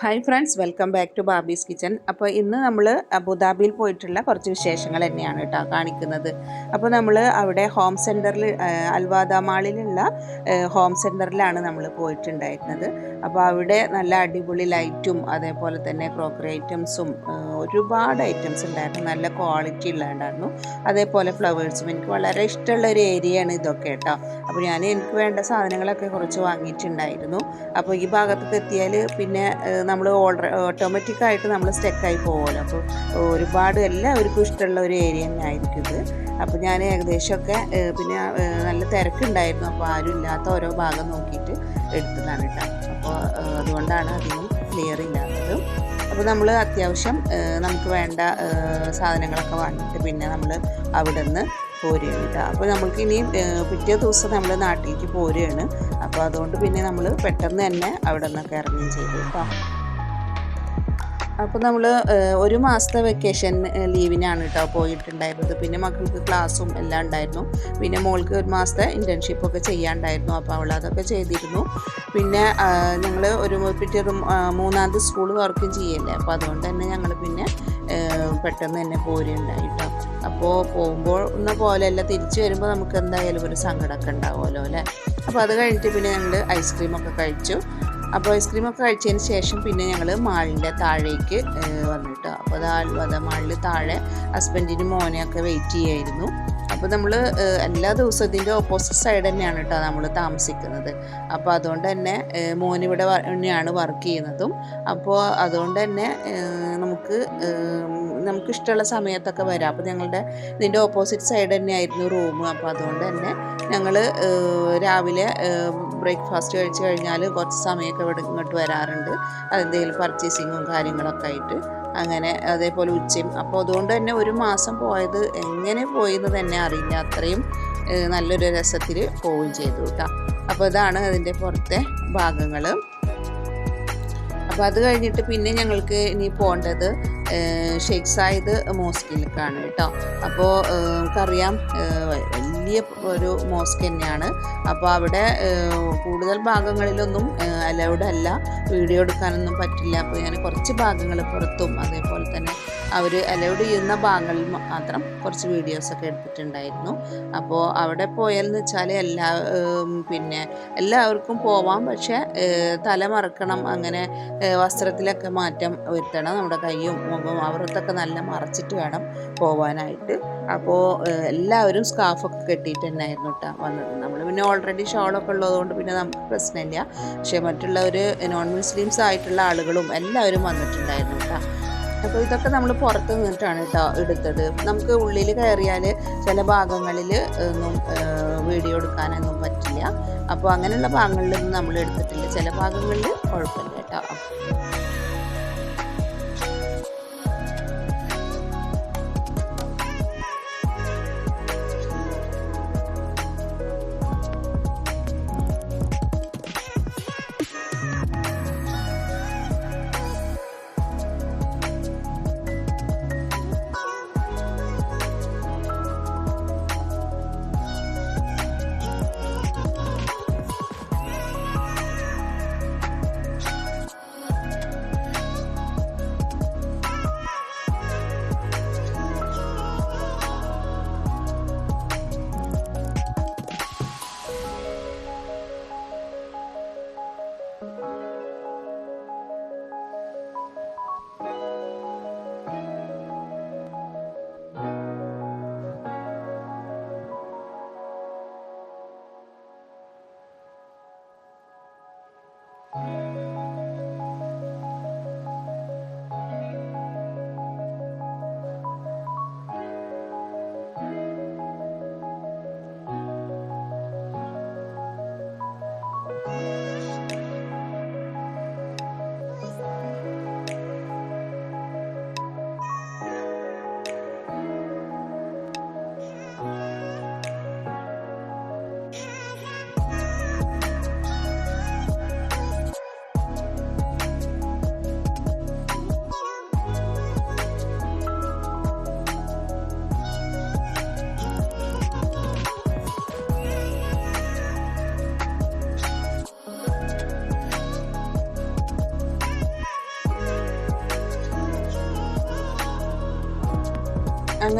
Hi friends welcome back to Babi's kitchen അപ്പോൾ ഇന്ന് നമ്മൾ അബുദാബിയിൽ പോയിട്ടുള്ള കുറച്ച് വിശേഷങ്ങൾ തന്നെയാണ് കേട്ടോ കാണിക്കുന്നത്. അപ്പോൾ നമ്മൾ അവിടെ ഹോം സെന്ററിൽ അൽവാദ മാളിലുള്ള ഹോം സെന്ററിലാണ് നമ്മൾ പോയിട്ടുണ്ടായിരുന്നത്. അപ്പോൾ അവിടെ നല്ല അടിപൊളി ലൈറ്റും അതേപോലെ തന്നെ ക്രോക്കറി ഐറ്റംസും ഒരുപാട് ഐറ്റംസ് ഉണ്ടായിരുന്നു. നല്ല ക്വാളിറ്റി ഉള്ളതുണ്ടായിരുന്നു. അതേപോലെ ഫ്ലവേഴ്സും എനിക്ക് വളരെ ഇഷ്ടമുള്ള ഒരു ഏരിയയാണ് ഇതൊക്കെ കേട്ടോ. അപ്പോൾ ഞാൻ എനിക്ക് വേണ്ട സാധനങ്ങളൊക്കെ കുറച്ച് വാങ്ങിയിട്ടുണ്ടായിരുന്നു. അപ്പോൾ ഈ ഭാഗത്തൊക്കെ എത്തിയാൽ പിന്നെ നമ്മൾ ഓൾറെഡി ഓട്ടോമാറ്റിക്കായിട്ട് നമ്മൾ സ്റ്റെക്കായി പോകുമല്ലോ അപ്പോൾ ഒരുപാട് എല്ലാവർക്കും ഇഷ്ടമുള്ള ഒരു ഏരിയ തന്നെ ആയിരിക്കും ഇത് അപ്പോൾ ഞാൻ ഏകദേശമൊക്കെ പിന്നെ നല്ല തിരക്കുണ്ടായിരുന്നു. അപ്പോൾ ആരും ഇല്ലാത്ത ഓരോ ഭാഗം നോക്കിയിട്ട് എടുത്തതാണ് കേട്ടോ. അപ്പോൾ അതുകൊണ്ടാണ് അധികം ക്ലിയർ ഇല്ലാത്തത്. അപ്പോൾ നമ്മൾ അത്യാവശ്യം നമുക്ക് വേണ്ട സാധനങ്ങളൊക്കെ വാങ്ങിയിട്ട് പിന്നെ നമ്മൾ അവിടെ നിന്ന് പോരുകയാണ് കേട്ടോ. അപ്പോൾ നമുക്ക് ഇനി പിറ്റേ ദിവസം നമ്മൾ നാട്ടിലേക്ക് പോരുകയാണ്. അപ്പോൾ അതുകൊണ്ട് പിന്നെ നമ്മൾ പെട്ടെന്ന് തന്നെ അവിടെ നിന്നൊക്കെ ഇറങ്ങുകയും ചെയ്തു കേട്ടോ. അപ്പോൾ നമ്മൾ ഒരു മാസത്തെ വെക്കേഷൻ ലീവിനാണ് കേട്ടോ പോയിട്ടുണ്ടായിരുന്നത്. പിന്നെ മക്കൾക്ക് ക്ലാസ്സും എല്ലാം ഉണ്ടായിരുന്നു. പിന്നെ മോൾക്ക് ഒരു മാസത്തെ ഇന്റേൺഷിപ്പൊക്കെ ചെയ്യാണ്ടായിരുന്നു. അപ്പോൾ അവൾ അതൊക്കെ ചെയ്തിരുന്നു. പിന്നെ ഞങ്ങൾ ഒരു പിറ്റേ മൂന്നാം സ്കൂൾ വർക്കും ചെയ്യല്ലേ? അപ്പോൾ അതുകൊണ്ട് തന്നെ ഞങ്ങൾ പിന്നെ പെട്ടെന്ന് തന്നെ പോരുണ്ടായിട്ടോ അപ്പോൾ പോകുമ്പോൾ എന്ന പോലെയല്ല തിരിച്ചു വരുമ്പോൾ നമുക്ക് എന്തായാലും ഒരു സങ്കടമൊക്കെ ഉണ്ടാവുമല്ലോ അല്ലേ? അപ്പോൾ അത് കഴിഞ്ഞിട്ട് പിന്നെ ഞങ്ങൾ ഐസ്ക്രീമൊക്കെ കഴിച്ചു. അപ്പോൾ ഐസ്ക്രീമൊക്കെ കഴിച്ചതിന് ശേഷം പിന്നെ ഞങ്ങൾ മാളിന്റെ താഴേക്ക് വന്നിട്ടോ. അപ്പോൾ അത് മാളിൽ താഴെ ഹസ്ബൻഡിനും മോനെയൊക്കെ വെയിറ്റ് ചെയ്യായിരുന്നു. അപ്പോൾ നമ്മൾ എല്ലാ ദിവസവും ഇതിന്റെ ഓപ്പോസിറ്റ് സൈഡ് തന്നെയാണ് കേട്ടോ നമ്മൾ താമസിക്കുന്നത്. അപ്പോൾ അതുകൊണ്ട് തന്നെ മോനിവിടെ തന്നെയാണ് വർക്ക് ചെയ്യുന്നതും. അപ്പോൾ അതുകൊണ്ട് തന്നെ നമുക്ക് നമുക്ക് ഇഷ്ടമുള്ള സമയത്തൊക്കെ വരാം. അപ്പോൾ ഞങ്ങളുടെ ഇതിന്റെ ഓപ്പോസിറ്റ് സൈഡ് തന്നെയായിരുന്നു റൂം അപ്പോൾ അതുകൊണ്ട് തന്നെ ഞങ്ങൾ രാവിലെ ബ്രേക്ക്ഫാസ്റ്റ് കഴിച്ച് കഴിഞ്ഞാൽ കുറച്ച് സമയമൊക്കെ ഇവിടെ ഇങ്ങോട്ട് വരാറുണ്ട്. അതെന്തെങ്കിലും പർച്ചേസിങ്ങും കാര്യങ്ങളൊക്കെ ആയിട്ട്. അങ്ങനെ അതേപോലെ ഉച്ചയും. അപ്പോൾ അതുകൊണ്ട് തന്നെ ഒരു മാസം പോയത് എങ്ങനെ പോയെന്ന് തന്നെ അറിയില്ല. അത്രയും നല്ലൊരു രസത്തിൽ പോവുകയും ചെയ്തു കേട്ടോ. അപ്പോൾ ഇതാണ് അതിന്റെ പുറത്തെ ഭാഗങ്ങൾ. അപ്പോൾ അത് കഴിഞ്ഞിട്ട് പിന്നെ ഞങ്ങൾക്ക് ഇനി പോകേണ്ടത് ഷെയ്ഖ് സായിദ് മോസ്കിലേക്കാണ് കേട്ടോ. അപ്പോൾ നമുക്കറിയാം വലിയ ഒരു മോസ്ക് തന്നെയാണ്. അപ്പോൾ അവിടെ കൂടുതൽ ഭാഗങ്ങളിലൊന്നും അലൗഡ് അല്ല. വീഡിയോ എടുക്കാനൊന്നും പറ്റില്ല. അപ്പോൾ ഞാൻ കുറച്ച് ഭാഗങ്ങൾ പുറത്തും അതേപോലെ തന്നെ അവർ അലൗഡ് ചെയ്യുന്ന ഭാഗങ്ങളിൽ മാത്രം കുറച്ച് വീഡിയോസൊക്കെ എടുത്തിട്ടുണ്ടായിരുന്നു. അപ്പോൾ അവിടെ പോയാലെന്ന് വെച്ചാൽ എല്ലാ പിന്നെ എല്ലാവർക്കും പോവാം. പക്ഷേ തല മറക്കണം അങ്ങനെ വസ്ത്രത്തിലൊക്കെ മാറ്റം വരുത്തണം. നമ്മുടെ കൈയും മുഖവും അവർത്തൊക്കെ നല്ല മറച്ചിട്ട് വേണം പോവാനായിട്ട്. അപ്പോൾ എല്ലാവരും സ്കാർഫൊക്കെ കെട്ടിയിട്ട് തന്നെയായിരുന്നു കേട്ടോ വന്നത്. നമ്മൾ പിന്നെ ഓൾറെഡി ഷോളൊക്കെ ഉള്ളതുകൊണ്ട് പിന്നെ നമുക്ക് പ്രശ്നമില്ല. പക്ഷേ മറ്റുള്ളവർ നോൺ മുസ്ലിംസ് ആയിട്ടുള്ള ആളുകളും എല്ലാവരും വന്നിട്ടുണ്ടായിരുന്നു കേട്ടോ അപ്പോൾ ഇതൊക്കെ നമ്മൾ പുറത്ത് നിന്നിട്ടാണ് കേട്ടോ എടുത്തത്. നമുക്ക് ഉള്ളിൽ കയറിയാൽ ചില ഭാഗങ്ങളിൽ ഒന്നും വീഡിയോ എടുക്കാനൊന്നും പറ്റില്ല. അപ്പോൾ അങ്ങനെയുള്ള ഭാഗങ്ങളിലൊന്നും നമ്മൾ എടുത്തിട്ടില്ല. ചില ഭാഗങ്ങളിൽ കുഴപ്പമില്ല കേട്ടോ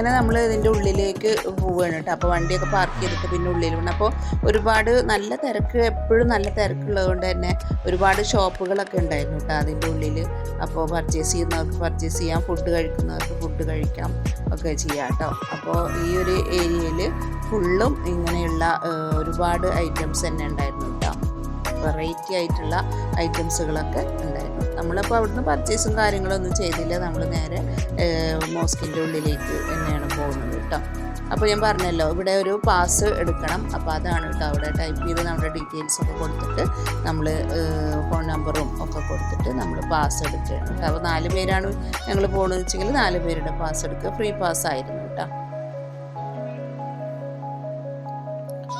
അങ്ങനെ നമ്മൾ ഇതിന്റെ ഉള്ളിലേക്ക് പോവുകയാണ് കേട്ടോ. അപ്പോൾ വണ്ടിയൊക്കെ പാർക്ക് ചെയ്തിട്ട് പിന്നെ ഉള്ളിൽ വേണം അപ്പോൾ ഒരുപാട് നല്ല തിരക്ക് എപ്പോഴും നല്ല തിരക്കുള്ളത് കൊണ്ട് തന്നെ ഒരുപാട് ഷോപ്പുകളൊക്കെ ഉണ്ടായിരുന്നു കേട്ടോ അതിന്റെ ഉള്ളിൽ അപ്പോൾ പർച്ചേസ് ചെയ്യുന്നവർക്ക് പർച്ചേസ് ചെയ്യാം ഫുഡ് കഴിക്കുന്നവർക്ക് ഫുഡ് കഴിക്കാം ഒക്കെ ചെയ്യാം കേട്ടോ. അപ്പോൾ ഈ ഒരു ഏരിയയിൽ ഫുള്ളും ഇങ്ങനെയുള്ള ഒരുപാട് ഐറ്റംസ് തന്നെ ഉണ്ടായിരുന്നു കേട്ടോ. വെറൈറ്റി ആയിട്ടുള്ള ഐറ്റംസുകളൊക്കെ ഉണ്ടായിരുന്നു. നമ്മളപ്പോൾ അവിടുന്ന് പർച്ചേസും കാര്യങ്ങളൊന്നും ചെയ്തില്ല. നമ്മൾ നേരെ മോസ്കിന്റെ ഉള്ളിലേക്ക് തന്നെയാണ് പോകുന്നത് കേട്ടോ അപ്പോൾ ഞാൻ പറഞ്ഞല്ലോ ഇവിടെ ഒരു പാസ് എടുക്കണം. അപ്പോൾ അതാണ് കേട്ടോ അവിടെ ടൈപ്പ് ചെയ്ത് നമ്മുടെ ഡീറ്റെയിൽസ് ഒക്കെ കൊടുത്തിട്ട് നമ്മൾ ഫോൺ നമ്പറും ഒക്കെ കൊടുത്തിട്ട് നമ്മൾ പാസ് എടുക്കുകയാണ് അപ്പോൾ നാല് പേരാണ് ഞങ്ങൾ പോകണമെന്ന് വെച്ചെങ്കിൽ നാല് പേരുടെ പാസ് എടുക്കുക. ഫ്രീ പാസ് ആയിരുന്നു.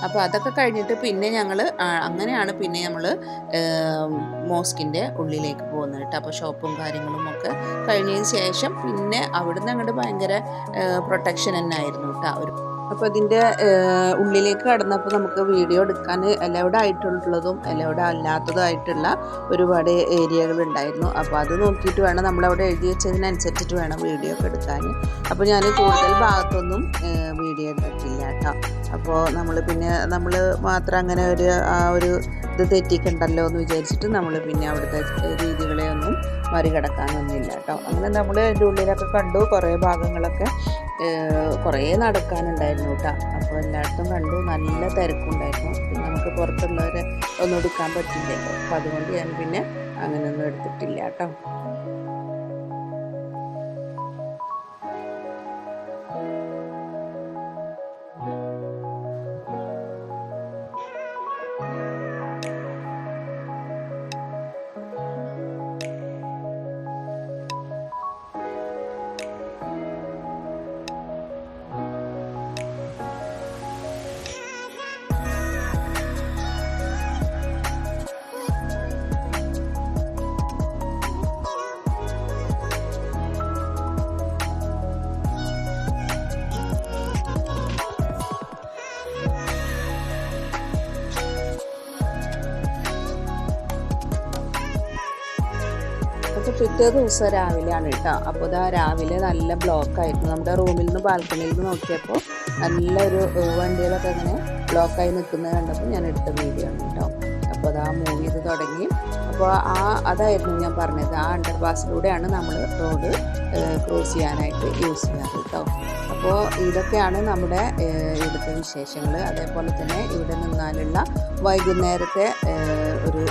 അപ്പോൾ അതൊക്കെ കഴിഞ്ഞിട്ട് പിന്നെ ഞങ്ങൾ അങ്ങനെയാണ് പിന്നെ നമ്മൾ മോസ്കിന്റെ ഉള്ളിലേക്ക് പോകുന്നത് കേട്ടോ. അപ്പോൾ ഷോപ്പും കാര്യങ്ങളും ഒക്കെ കഴിഞ്ഞതിന് ശേഷം പിന്നെ അവിടുന്ന് അങ്ങോട്ട് ഭയങ്കര പ്രൊട്ടക്ഷൻ തന്നെ ആയിരുന്നു കേട്ടോ. ഒരു അപ്പോൾ ഇതിന്റെ ഉള്ളിലേക്ക് കടന്നപ്പോൾ നമുക്ക് വീഡിയോ എടുക്കാൻ അലൗഡ് ആയിട്ടുള്ളതും അലൗഡ് അല്ലാത്തതുമായിട്ടുള്ള ഒരുപാട് ഏരിയകൾ ഉണ്ടായിരുന്നു. അപ്പോൾ അത് നോക്കിയിട്ട് വേണം നമ്മളവിടെ എഴുതി വെച്ചതിനനുസരിച്ചിട്ട് വേണം വീഡിയോ ഒക്കെ എടുക്കാൻ. അപ്പോൾ ഞാൻ കൂടുതൽ ഭാഗത്തൊന്നും വീഡിയോ എടുത്തിട്ടില്ല കേട്ടോ. അപ്പോൾ നമ്മൾ പിന്നെ നമ്മൾ മാത്രം അങ്ങനെ ഒരു ആ ഒരു ഇത് തെറ്റിക്കണ്ടല്ലോ എന്ന് വിചാരിച്ചിട്ട് നമ്മൾ പിന്നെ അവിടുത്തെ രീതികളെ ഒന്നും മറികടക്കാനൊന്നുമില്ല കേട്ടോ. അങ്ങനെ നമ്മൾ അതിന്റെ ഉള്ളിലൊക്കെ കണ്ടു കുറേ ഭാഗങ്ങളൊക്കെ. കുറേ നടക്കാനുണ്ടായിരുന്നു കേട്ടോ അപ്പോൾ എല്ലായിടത്തും കണ്ടു. നല്ല തിരക്കുണ്ടായിരുന്നു. പിന്നെ നമുക്ക് പുറത്തുള്ളവരെ ഒന്നും എടുക്കാൻ പറ്റില്ലല്ലോ അപ്പോൾ അതുകൊണ്ട് ഞാൻ പിന്നെ അങ്ങനെയൊന്നും എടുത്തിട്ടില്ല കേട്ടോ പിറ്റേ ദിവസം രാവിലെയാണ് കേട്ടോ. അപ്പോൾ ഇതാ രാവിലെ നല്ല ബ്ലോക്കായിരുന്നു. നമ്മുടെ റൂമിൽ നിന്ന് ബാൽക്കണിയിൽ നിന്ന് നോക്കിയപ്പോൾ നല്ലൊരു വണ്ടികളൊക്കെ ഇങ്ങനെ ബ്ലോക്കായി നിൽക്കുന്നത് കണ്ടപ്പോൾ ഞാൻ എടുത്ത വീഡിയോ ആണ് കേട്ടോ. അപ്പോൾ അത് ആ മൂവ് തുടങ്ങി. അപ്പോൾ ആ അതായിരുന്നു ഞാൻ പറഞ്ഞത്. ആ അണ്ടർ പാസിലൂടെയാണ് നമ്മൾ റോഡ് ക്രോസ് ചെയ്യാനായിട്ട് യൂസ് ചെയ്യാറ് കേട്ടോ. അപ്പോൾ ഇതൊക്കെയാണ് നമ്മുടെ ഇവിടുത്തെ വിശേഷങ്ങൾ. അതേപോലെ തന്നെ ഇവിടെ നിന്നാലുള്ള വൈകുന്നേരത്തെ ഒരു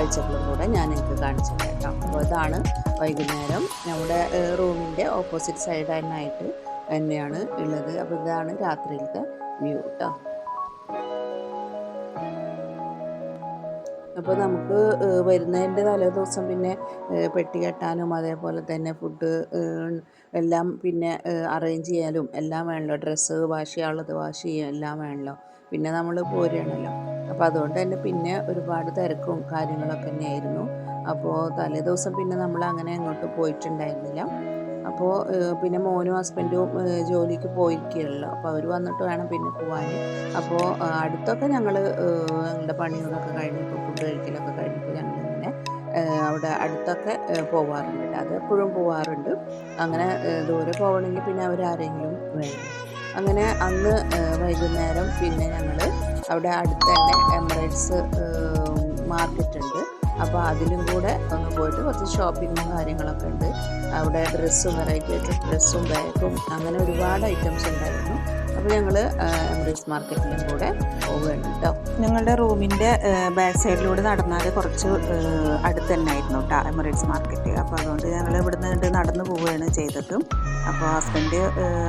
കാഴ്ചകളും കൂടെ ഞാൻ നിങ്ങൾക്ക് കാണിച്ചു തരാം അപ്പോൾ ഇതാണ് വൈകുന്നേരം നമ്മുടെ റൂമിന്റെ ഓപ്പോസിറ്റ് സൈഡ് തന്നെയായിട്ട് തന്നെയാണ് ഉള്ളത്. അപ്പോൾ ഇതാണ് രാത്രിയിലത്തെ വ്യൂ കേട്ടോ. അപ്പോൾ നമുക്ക് വരുന്നതിന്റെ തലേ ദിവസം പിന്നെ പെട്ടി കെട്ടാനും അതേപോലെ തന്നെ ഫുഡ് എല്ലാം പിന്നെ അറേഞ്ച് ചെയ്യാനും എല്ലാം വേണമല്ലോ ഡ്രസ്സ് വാഷ് ചെയ്യാനുള്ളത് വാഷ് ചെയ്യാൻ എല്ലാം വേണമല്ലോ പിന്നെ നമ്മൾ പോരുകയാണല്ലോ. അപ്പോൾ അതുകൊണ്ട് തന്നെ പിന്നെ ഒരുപാട് തിരക്കും കാര്യങ്ങളൊക്കെ തന്നെയായിരുന്നു. അപ്പോൾ തലേ ദിവസം പിന്നെ നമ്മൾ അങ്ങനെ അങ്ങോട്ട് പോയിട്ടുണ്ടായിരുന്നില്ല. അപ്പോൾ പിന്നെ മോനും ഹസ്ബൻഡും ജോലിക്ക് പോയിരിക്കുകയുള്ളൂ അപ്പോൾ അവർ വന്നിട്ട് വേണം പിന്നെ പോകാൻ അപ്പോൾ അടുത്തൊക്കെ ഞങ്ങൾ ഞങ്ങളുടെ പണികളൊക്കെ കഴിഞ്ഞപ്പോൾ ഫുഡ് കഴിക്കലൊക്കെ കഴിഞ്ഞപ്പോൾ ഞങ്ങളിങ്ങനെ അവിടെ അടുത്തൊക്കെ പോവാറുണ്ട്. അത് എപ്പോഴും പോവാറുണ്ട്. അങ്ങനെ ദൂരെ പോകണമെങ്കിൽ പിന്നെ അവരാരെങ്കിലും വേണം. അങ്ങനെ അന്ന് വൈകുന്നേരം പിന്നെ ഞങ്ങൾ അവിടെ അടുത്ത് തന്നെ എമറേറ്റ്സ് മാർക്കറ്റ് ഉണ്ട്. അപ്പോൾ അതിലും കൂടെ ഒന്ന് പോയിട്ട് കുറച്ച് ഷോപ്പിങ്ങും കാര്യങ്ങളൊക്കെ ഉണ്ട്. അവിടെ ഡ്രസ്സും വെറൈറ്റി ആയിട്ട് ഡ്രസ്സും ബാഗും അങ്ങനെ ഒരുപാട് ഐറ്റംസ് ഉണ്ടായിരുന്നു. അപ്പോൾ ഞങ്ങൾ എംബ്രേസ് മാർക്കറ്റിലും കൂടെ പോവുകയാണ് കേട്ടോ ഞങ്ങളുടെ റൂമിന്റെ ബാക്ക് സൈഡിലൂടെ നടന്നാൽ കുറച്ച് അടുത്ത് തന്നെ ആയിരുന്നു കേട്ടോ എമിറേറ്റ്സ് മാർക്കറ്റ് അപ്പോൾ അതുകൊണ്ട് ഞങ്ങൾ ഇവിടുന്ന് നടന്നു പോവുകയാണ് ചെയ്തത്. അപ്പോൾ ഹസ്ബൻഡ്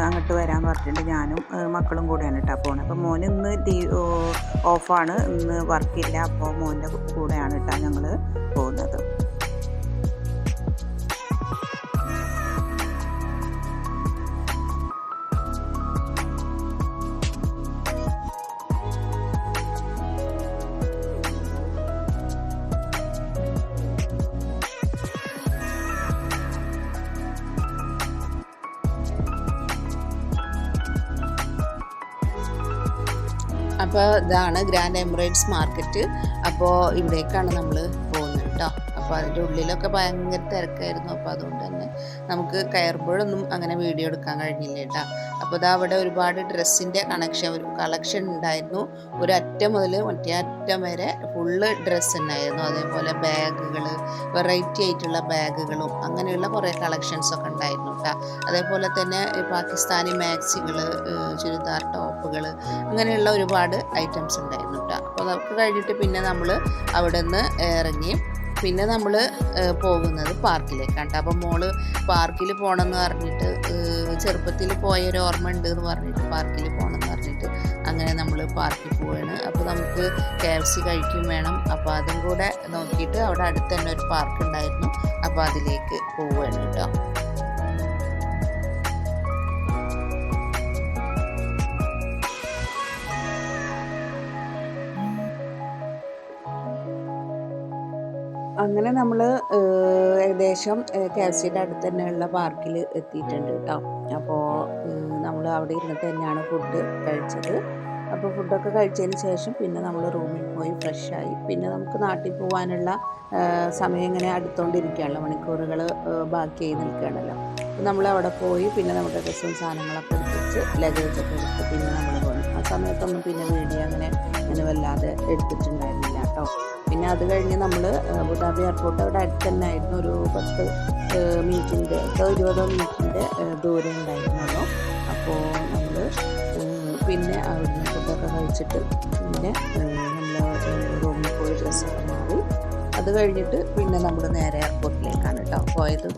അങ്ങോട്ട് വരാൻ പറഞ്ഞിട്ടുണ്ട്. ഞാനും മക്കളും കൂടെയാണ് കേട്ടോ പോണത്. അപ്പോൾ മോൻ ഇന്ന് ഓഫാണ്. ഇന്ന് വർക്കില്ല അപ്പോൾ മോന്റെ കൂടെയാണ് കേട്ടോ ഞങ്ങൾ പോകുന്നത്. അപ്പോൾ ഇതാണ് ഗ്രാൻഡ് എമിറേറ്റ്സ് മാർക്കറ്റ് അപ്പോൾ ഇവിടേക്കാണ് നമ്മൾ പോകുന്നത് കേട്ടോ. അപ്പോൾ അതിന്റെ ഉള്ളിലൊക്കെ ഭയങ്കര തിരക്കായിരുന്നു. അപ്പോൾ അതുകൊണ്ട് തന്നെ നമുക്ക് കയറുമ്പോഴൊന്നും അങ്ങനെ വീഡിയോ എടുക്കാൻ കഴിഞ്ഞില്ല കേട്ടോ. അപ്പോൾ ഇതാ അവിടെ ഒരുപാട് ഡ്രസ്സിന്റെ കണക്ഷൻ ഒരു കളക്ഷൻ ഉണ്ടായിരുന്നു. ഒരറ്റം മുതൽ മറ്റേ അറ്റം വരെ ഫുള്ള് ഡ്രസ്സ് ഉണ്ടായിരുന്നു. അതേപോലെ ബാഗുകൾ വെറൈറ്റി ആയിട്ടുള്ള ബാഗുകളും അങ്ങനെയുള്ള കുറേ കളക്ഷൻസ് ഒക്കെ ഉണ്ടായിരുന്നു കേട്ടോ അതേപോലെ തന്നെ പാകിസ്ഥാനി മാക്സികൾ ചുരിദാർ ടോപ്പുകൾ അങ്ങനെയുള്ള ഒരുപാട് ഐറ്റംസ് ഉണ്ടായിരുന്നു കേട്ടോ അപ്പോൾ അതൊക്കെ കഴിഞ്ഞിട്ട് പിന്നെ നമ്മൾ അവിടെ നിന്ന് ഇറങ്ങി പിന്നെ നമ്മൾ പോകുന്നത് പാർക്കിലേക്കാണ്. അപ്പോൾ മോൾ പാർക്കിൽ പോകണമെന്ന് പറഞ്ഞിട്ട് ചെറുപ്പത്തിൽ പോയൊരു ഓർമ്മ ഉണ്ട് എന്ന് പറഞ്ഞിട്ട് പാർക്കിൽ പോകണം എന്ന് പറഞ്ഞിട്ട് അങ്ങനെ നമ്മൾ പാർക്കിൽ പോവുകയാണ് അപ്പോൾ നമുക്ക് കെ എഫ് സി കഴിക്കും വേണം. അപ്പോൾ അതും കൂടെ നോക്കിയിട്ട് അവിടെ അടുത്ത് തന്നെ ഒരു പാർക്ക് ഉണ്ടായിരുന്നു അപ്പോൾ അതിലേക്ക് പോവുകയാണ് കേട്ടോ. അങ്ങനെ നമ്മൾ ഏകദേശം കെ എഫ് സിയുടെ അടുത്ത് തന്നെയുള്ള പാർക്കിൽ എത്തിയിട്ടുണ്ട് കേട്ടോ അപ്പോൾ നമ്മൾ അവിടെ ഇരുന്നിട്ട് തന്നെയാണ് ഫുഡ് കഴിച്ചത്. അപ്പോൾ ഫുഡൊക്കെ കഴിച്ചതിന് ശേഷം പിന്നെ നമ്മൾ റൂമിൽ പോയി ഫ്രഷായി പിന്നെ നമുക്ക് നാട്ടിൽ പോകാനുള്ള സമയം ഇങ്ങനെ അടുത്തോണ്ടിരിക്കുകയാണല്ലോ. മണിക്കൂറുകൾ ബാക്കിയായി നിൽക്കുകയാണല്ലോ. നമ്മൾ അവിടെ പോയി പിന്നെ നമ്മുടെ ഡ്രസ്സും സാധനങ്ങളൊക്കെ എടുത്തിച്ച് ലഗേജൊക്കെ എടുത്ത് പിന്നെ നമ്മൾ പോകണം ആ സമയത്തൊന്നും പിന്നെ വീഡിയോ അങ്ങനെ അങ്ങനെ വല്ലാതെ എടുത്തിട്ടുണ്ടായിരുന്നില്ല കേട്ടോ പിന്നെ അത് കഴിഞ്ഞ് നമ്മൾ അബുദാബി എയർപോർട്ട് അവിടെ അടുത്ത് തന്നെ ആയിരുന്നു ഒരു പത്ത് മിനിറ്റിന്റെ പത്തോ ഇരുപതോ മിനിറ്റിന്റെ ദൂരം ഉണ്ടായിരുന്നുള്ളൂ. അപ്പോൾ നമ്മൾ പിന്നെ അവിടുന്ന് ഫുഡൊക്കെ കഴിച്ചിട്ട് പിന്നെ നമ്മൾ റൂമിൽ പോയി ഡ്രസ്സൊക്കെ മാറി. അത് കഴിഞ്ഞിട്ട് പിന്നെ നമ്മൾ നേരെ എയർപോർട്ടിലേക്കാണ് കേട്ടോ പോയത്.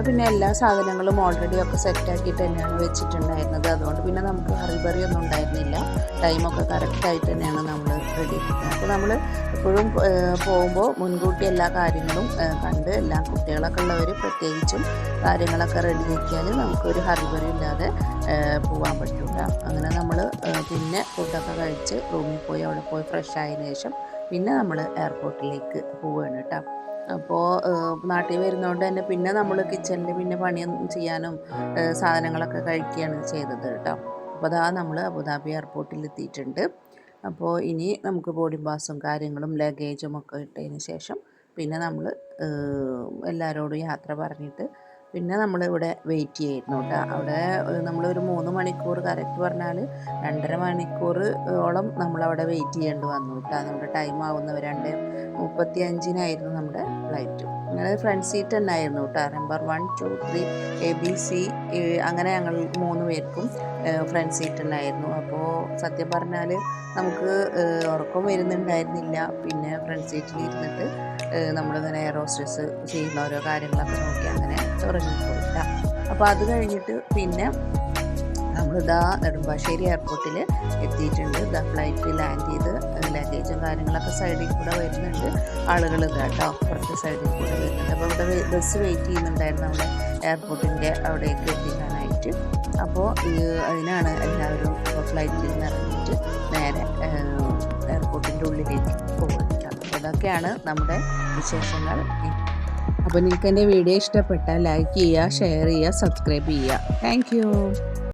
ഇപ്പോൾ പിന്നെ എല്ലാ സാധനങ്ങളും ഓൾറെഡി ഒക്കെ സെറ്റാക്കിയിട്ട് തന്നെയാണ് വെച്ചിട്ടുണ്ടായിരുന്നത്. അതുകൊണ്ട് പിന്നെ നമുക്ക് ഹറിബറി ഒന്നും ഉണ്ടായിരുന്നില്ല. ടൈമൊക്കെ കറക്റ്റായിട്ട് തന്നെയാണ് നമ്മൾ റെഡി അപ്പോൾ നമ്മൾ എപ്പോഴും പോകുമ്പോൾ മുൻകൂട്ടി എല്ലാ കാര്യങ്ങളും കണ്ട് എല്ലാ കുട്ടികളൊക്കെ ഉള്ളവർ പ്രത്യേകിച്ചും കാര്യങ്ങളൊക്കെ റെഡി ആക്കിയാൽ നമുക്കൊരു ഹറിബറി ഇല്ലാതെ പോകാൻ പറ്റില്ല അങ്ങനെ നമ്മൾ പിന്നെ ഫുഡൊക്കെ കഴിച്ച് റൂമിൽ പോയി അവിടെ പോയി ഫ്രഷ് ആയതിനു ശേഷം പിന്നെ നമ്മൾ എയർപോർട്ടിലേക്ക് പോവുകയാണ് കേട്ടോ. അപ്പോൾ നാട്ടിൽ വരുന്നതുകൊണ്ട് തന്നെ പിന്നെ നമ്മൾ കിച്ചണിൽ പിന്നെ പണിയൊന്നും ചെയ്യാനും സാധനങ്ങളൊക്കെ കഴിക്കുകയാണ് ചെയ്തത് കേട്ടോ. അപ്പോൾ അതാ നമ്മൾ അബുദാബി എയർപോർട്ടിൽ എത്തിയിട്ടുണ്ട് അപ്പോൾ ഇനി നമുക്ക് ബോർഡിംഗ് പാസും കാര്യങ്ങളും ലഗേജും ഒക്കെ ഇട്ടതിന് ശേഷം പിന്നെ നമ്മൾ എല്ലാവരോടും യാത്ര പറഞ്ഞിട്ട് പിന്നെ നമ്മൾ ഇവിടെ വെയിറ്റ് ചെയ്യുന്നു കേട്ടോ. അവിടെ ഒരു മൂന്ന് മണിക്കൂർ കറക്റ്റ് പറഞ്ഞാൽ രണ്ടര മണിക്കൂർ ഓളം നമ്മളവിടെ വെയിറ്റ് ചെയ്യേണ്ടി വന്നു കേട്ടോ. നമ്മുടെ ടൈം ആവുന്നവരണ്ട് മുപ്പത്തി അഞ്ചിനായിരുന്നു നമ്മുടെ ഫ്ലൈറ്റ്. ഞങ്ങൾ ഫ്രണ്ട് സീറ്റ് തന്നെ ആയിരുന്നു കേട്ടോ. Number one two three A B C അങ്ങനെ ഞങ്ങൾ മൂന്ന് പേർക്കും ഫ്രണ്ട് സീറ്റ് തന്നെ ആയിരുന്നു അപ്പോൾ സത്യം പറഞ്ഞാൽ നമുക്ക് ഉറക്കം വരുന്നുണ്ടായിരുന്നില്ല. പിന്നെ ഫ്രണ്ട് സീറ്റിൽ ഇരുന്നിട്ട് നമ്മളിങ്ങനെ എയർ ഹോസ്റ്റസ് ചെയ്യുന്ന ഓരോ കാര്യങ്ങളൊക്കെ നോക്കി അങ്ങനെ ഉറങ്ങിപ്പോയില്ല. അപ്പോൾ അത് കഴിഞ്ഞിട്ട് പിന്നെ നമ്മളിതാ നെടുമ്പാശ്ശേരി എയർപോർട്ടിൽ എത്തിയിട്ടുണ്ട്. ദ ഫ്ലൈറ്റ് ലാൻഡ് ചെയ്ത് ലഗേജും കാര്യങ്ങളൊക്കെ സൈഡിൽ കൂടെ വരുന്നുണ്ട്. ആളുകൾ കേട്ടോ അപ്പുറത്തെ സൈഡിൽ കൂടെ വരുന്നുണ്ട്. അപ്പോൾ ഇവിടെ ബസ് വെയിറ്റ് ചെയ്യുന്നുണ്ടായിരുന്നു അവിടെ എയർപോർട്ടിന്റെ അവിടേക്ക് എത്തിക്കാനായിട്ട്. അപ്പോൾ അതിനാണ് എല്ലാവരും ഫ്ലൈറ്റിൽ നിന്ന് ഇറങ്ങിയിട്ട് നേരെ എയർപോർട്ടിന്റെ ഉള്ളിലേക്ക് പോകുന്നത് ഇതൊക്കെയാണ് നമ്മുടെ വിശേഷങ്ങൾ. അപ്പോൾ നിങ്ങൾക്ക് എന്റെ വീഡിയോ ഇഷ്ടപ്പെട്ടാൽ ലൈക്ക് ചെയ്യുക ഷെയർ ചെയ്യുക സബ്സ്ക്രൈബ് ചെയ്യുക. താങ്ക്